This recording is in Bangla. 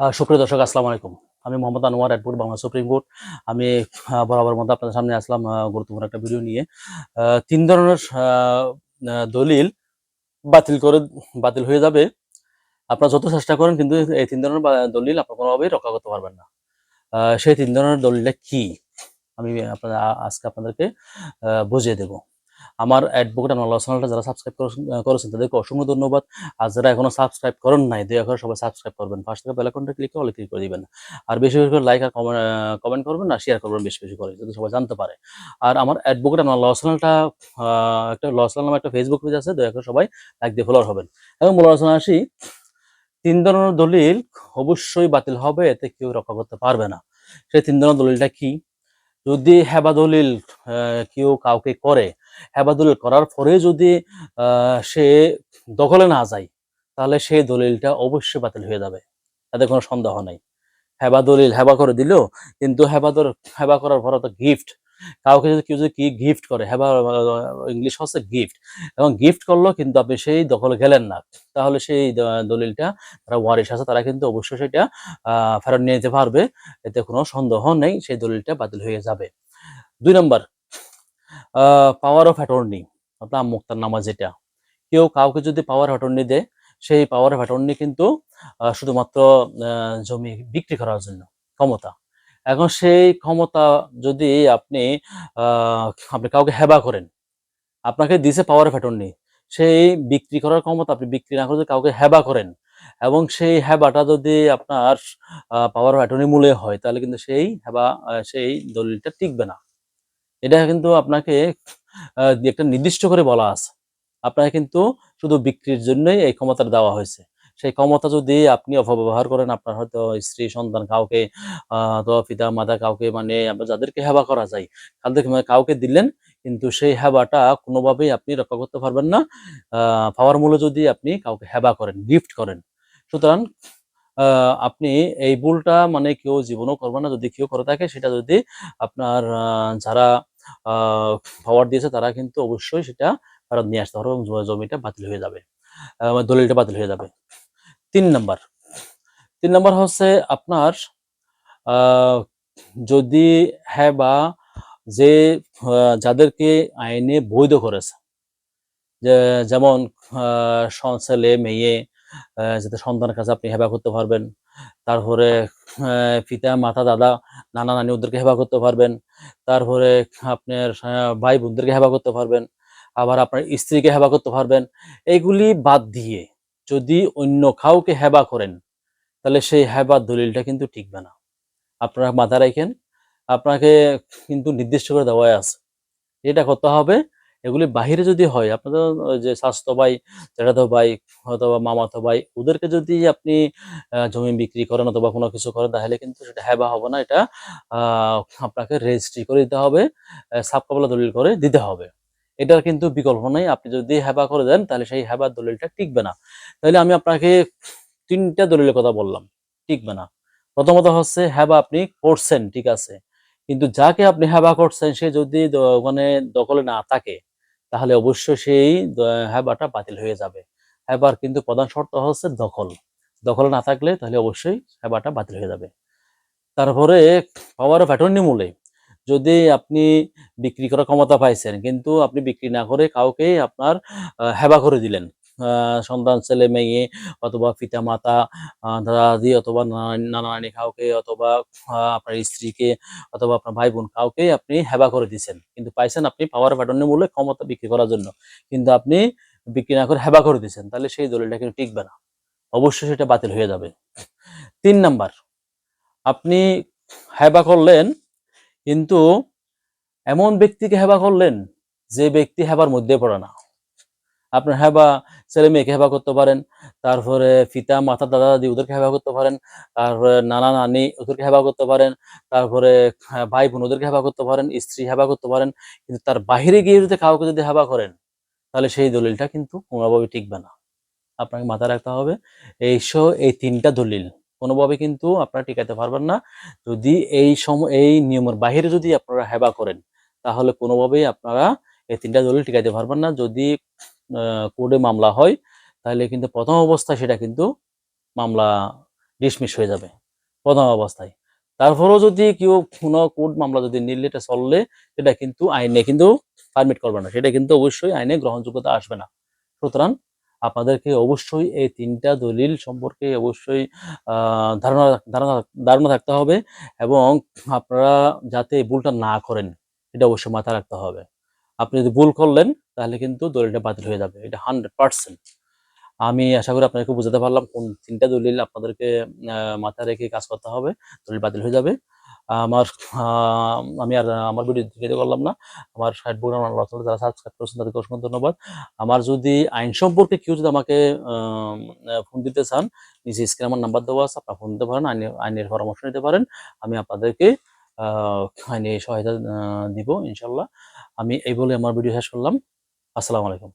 সুপ্রিয় দর্শক, আসসালামু আলাইকুম। আমি Mohammad Anwar advocate Bangla supreme court. আমি বরাবর মধ্যে আপনাদের সামনে আসলাম গুরুত্বপূর্ণ একটা ভিডিও নিয়ে। তিন ধরনের দলিল বাতিল করে, বাতিল হয়ে যাবে। আপনারা যত চেষ্টা করেন, কিন্তু এই তিন ধরনের দলিল আপনার কোনোভাবেই রক্ষা করতে পারবেন না। সেই তিন ধরনের দলিলটা কি? আমি আপনাদের আজকে আপনাদেরকে বুঝিয়ে দেব। আমার অ্যাডভোকেট আমার চ্যানেলটা যারা সাবস্ক্রাইব করেছেন তাদেরকে অসংখ্য ধন্যবাদ। আর যারা এখনও সাবস্ক্রাইব করেন নাই, দয়া করে সবাই সাবস্ক্রাইব করবেন। ফার্স্ট টাকা বেল আইকনটা ক্লিক করে ক্লিক করে দিবেন। আর বেশি বেশি করে লাইক আর কমেন্ট করবেন আর শেয়ার করবেন বেশি বেশি করে, যাতে সবাই জানতে পারে। আর আমার অ্যাডভোকেট আমার ল চ্যানেলটা একটা ল চ্যানেল নামে একটা ফেসবুক পেজ আছে, দয়া করে সবাই লাইক দিয়ে ফলোয়ার হবেন। এবং মূল আলোচনা আসি, তিন ধরনের দলিল অবশ্যই বাতিল হবে, এতে কেউ রক্ষা করতে পারবে না। সেই তিন ধরনের দলিলটা কি? যদি হেবা দলিল কেউ কাউকে করে হেবা দলিল করার পরে যদি সে দখলে না যায়, তাহলে সেই দলিলটা অবশ্যই বাতিল হয়ে যাবে। তাতে কোনো সন্দেহ নাই। হেবা দলিল হেবা করে দিল, কিন্তু হেবা হেবা করার পরে তো গিফট কাউকে যদি, কেউ যদি কি গিফট করে, হেবা ইংলিশ হচ্ছে গিফট এবং গিফট করল, কিন্তু আপনি সেই দখলে গেলেন না। তাহলে সেই দলিলটা তারা ওয়ারিশ আছে, তারা কিন্তু অবশ্যই সেটা ফেরত নিয়ে যেতে পারবে। এতে কোনো সন্দেহ নেই, সেই দলিলটা বাতিল হয়ে যাবে। দুই নম্বর পাওয়ার অফ অ্যাটর্নি অর্থাৎ মুক্তার নামা যেটা। কেউ কাউকে যদি পাওয়ার অ্যাটর্নি দেয়, সেই পাওয়ার অফ অ্যাটর্নি কিন্তু শুধুমাত্র জমি বিক্রি করার জন্য, ক্ষমতা। এখন সেই ক্ষমতা যদি আপনি আপনি কাউকে হেবা করেন, আপনাকে দিছে পাওয়ার অফ অ্যাটর্নি সেই বিক্রি করার ক্ষমতা আপনি বিক্রি না করে কাউকে হেবা করেন, এবং সেই হেবাটা যদি আপনার পাওয়ার অফ অ্যাটর্নি মূল্যে হয়, তাহলে কিন্তু সেই হেবা সেই দলিলটা টিকবে না। এটা কিন্তু আপনাকে একটা নির্দিষ্ট করে বলা আছে। আপনাকে কিন্তু শুধু বিক্রির জন্যই এই ক্ষমতাটা দেওয়া হয়েছে। সেই ক্ষমতা যদি আপনি অপব্যবহার করেন, আপনার হয়তো স্ত্রী, সন্তান কাউকে অথবা পিতা, মাতা কাউকে মানে যাদেরকে হেবা করা যায় তাদেরকে মানে কাউকে দিলেন, কিন্তু সেই হেবাটা কোনোভাবেই আপনি রক্ষা করতে পারবেন না। পাওয়ার মূল্য যদি আপনি কাউকে হেবা করেন, গিফট করেন। সুতরাং আপনি এই ভুলটা মানে কেউ জীবনও করবে না। যদি কেউ করে থাকে, সেটা যদি আপনার যারা পাওয়ার দিয়েছে তারা কিন্তু অবশ্যই সেটা ফেরত নিয়ে আসতে পারবে এবং জমিটা বাতিল হয়ে যাবে। আহ, দলিলটা বাতিল হয়ে যাবে। তিন নাম্বার। তিন নাম্বার হচ্ছে আপনার যদি হ্যাঁ বা যে যাদেরকে আইনে বৈধ করেছে যেমন ছেলে মেয়ে যাতে সন্তানের কাছে আপনি হেবা করতে পারবেন তারপরে পিতা, মাতা, দাদা, নানা, নানি ওদেরকে হেবা করতে পারবেন। তারপরে আপনার ভাই বোনদেরকে হেবা করতে পারবেন। আবার আপনার স্ত্রীকে হেবা করতে পারবেন। এইগুলি বাদ দিয়ে যদি অন্য কাউকে হেবা করেন, তাহলে সেই হেবার দলিলটা কিন্তু টিকবে না। আপনারা মাথায় রাখেন, আপনাকে কিন্তু নির্দিষ্ট করে দেওয়া আছে। এটা করতে হবে এগুলি বাহিরে যদি হয়, আপনাদের যে স্বাস্থ্য ভাই, জ্যাঠাতো ভাই, অথবা মামাতো ভাই, ওদেরকে যদি আপনি জমি বিক্রি করেন অথবা কোনো কিছু করেন, তাহলে কিন্তু সেটা হেবা হবে না। এটা আপনাকে রেজিস্ট্রি করে দিতে হবে সাবকাবলা দলিল করে দিতে হবে। এটার কিন্তু বিকল্প নেই। আপনি যদি হেবা করে দেন, তাহলে সেই হেবার দলিলটা টিকবে না। তাহলে আমি আপনাকে তিনটা দলিলের কথা বললাম, টিকবে না। প্রথমত হচ্ছে হেবা আপনি করছেন, ঠিক আছে। কিন্তু যাকে আপনি হেবা করছেন, সে যদি ওখানে দখলে না থাকে তাহলে অবশ্যই সেই হ্যাবাটা বাতিল হয়ে যাবে। হ্যাবার কিন্তু প্রধান শর্ত হচ্ছে দখল। দখল না থাকলে তাহলে অবশ্যই হেবাটা বাতিল হয়ে যাবে। তারপরে পাওয়ার অফ অ্যাটর্নি মূলে। যদি আপনি বিক্রি করার ক্ষমতা পাইছেন, কিন্তু আপনি বিক্রি না করে কাউকে আপনার হেবা করে দিলেন সন্তান, ছেলে, মেয়ে অথবা পিতা মাতা দাদা অথবা নানা নানা কাউকে অথবা আপনার স্ত্রীকে অথবা আপনার ভাই বোন কাউকে আপনি হেবা করে দিচ্ছেন কিন্তু পাইছেন আপনি পাওয়ার প্যাটার্নের মূল্যে ক্ষমতা বিক্রি করার জন্য। কিন্তু আপনি বিক্রি না করে হেবা করে দিচ্ছেন তাহলে সেই দলিলটা কিন্তু টিকবে না। অবশ্যই সেটা বাতিল হয়ে যাবে। তিন নাম্বার, আপনি হেবা করলেন, কিন্তু এমন ব্যক্তিকে হেবা করলেন যে ব্যক্তি হেবার মধ্যে পড়ে না। আপনার হেবা ছেলে মেয়েকে হেবা করতে পারেন তারপরে পিতা মাতা দাদা দাদি ওদেরকে হেবা করতে পারেন তারপরে নানা নানি ওদেরকে হেবা করতে পারেন তারপরে হ্যাঁ, ভাই বোন ওদেরকে হেবা করতে পারেন স্ত্রী হেবা করতে পারেন কিন্তু তার বাইরে গিয়ে যদি কাউকে যদি হেবা করেন তাহলে সেই দলিলটা কিন্তু কোনোভাবে টিকবে না। আপনাকে মাথায় রাখতে হবে এই সহ এই তিনটা দলিল কোনোভাবে কিন্তু আপনারা টিকাতে পারবেন না। যদি এই সময় এই নিয়মের বাইরে যদি আপনারা হেবা করেন তাহলে কোনোভাবেই আপনারা এই তিনটা দলিল টিকাইতে পারবেন না। যদি কোর্টে মামলা হয়, তাহলে কিন্তু প্রথম অবস্থায় সেটা কিন্তু মামলা ডিসমিস হয়ে যাবে, প্রথম অবস্থায়। তারপরেও যদি কেউ কোনো কোর্ট মামলা যদি নিলে এটা চললে, সেটা কিন্তু আইনে কিন্তু পারমিট করবে না, সেটা কিন্তু অবশ্যই আইনে গ্রহণযোগ্যতা আসবে না। সুতরাং আপনাদেরকে অবশ্যই এই তিনটা দলিল সম্পর্কে অবশ্যই ধারণা ধারণা ধারণা থাকতে হবে এবং আপনারা যাতে ভুলটা না করেন এটা অবশ্যই মাথায় রাখতে হবে। আপনি যদি ভুল করলেন, তাহলে কিন্তু দলিলটা বাতিল হয়ে যাবে। এটা হান্ড্রেড পার্সেন্ট আমি আশা করি আপনাকে বুঝাতে পারলাম কোন তিনটা দলিল আপনাদেরকে মাথায় রেখে কাজ করতে হবে। দলিল বাতিল হয়ে যাবে। আমার আমি আর আমার ভিডিও দিতে করলাম না। আমার সাইড বোর্ড আমার লসল যারা সাবস্ক্রাইব করেছেন, তাদেরকে অসংখ্য ধন্যবাদ। আমার যদি আইন সম্পর্কে কেউ যদি আমাকে ফোন দিতে চান, নিচে স্ক্রিনে আমার নাম্বার দেওয়া আছে। আপনার ফোন দিতে পারেন আইনে আইনের পরামর্শ নিতে পারেন। আমি আপনাদেরকে সহায়তা দিব ইনশাল্লাহ। আমি এই বলে আমার ভিডিও শেষ করলাম। আসসালামু আলাইকুম।